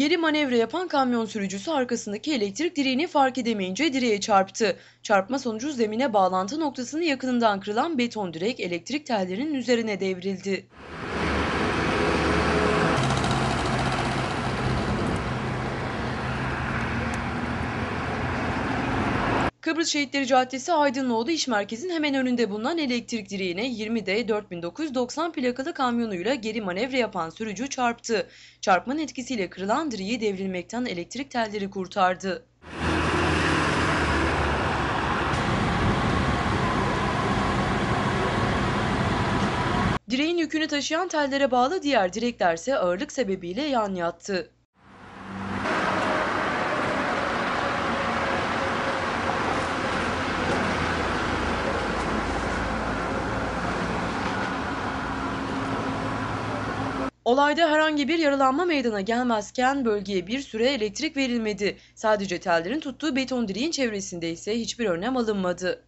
Geri manevra yapan kamyon sürücüsü arkasındaki elektrik direğini fark edemeyince direğe çarptı. Çarpma sonucu zemine bağlantı noktasını yakınından kırılan beton direk elektrik tellerinin üzerine devrildi. Kıbrıs Şehitleri Caddesi Aydınlıoğlu İş Merkezi'nin hemen önünde bulunan elektrik direğine 20D 4990 plakalı kamyonuyla geri manevra yapan sürücü çarptı. Çarpmanın etkisiyle kırılan direği devrilmekten elektrik telleri kurtardı. Direğin yükünü taşıyan tellere bağlı diğer direkler ise ağırlık sebebiyle yan yattı. Olayda herhangi bir yaralanma meydana gelmezken bölgeye bir süre elektrik verilmedi. Sadece tellerin tuttuğu beton direğin çevresinde ise hiçbir önlem alınmadı.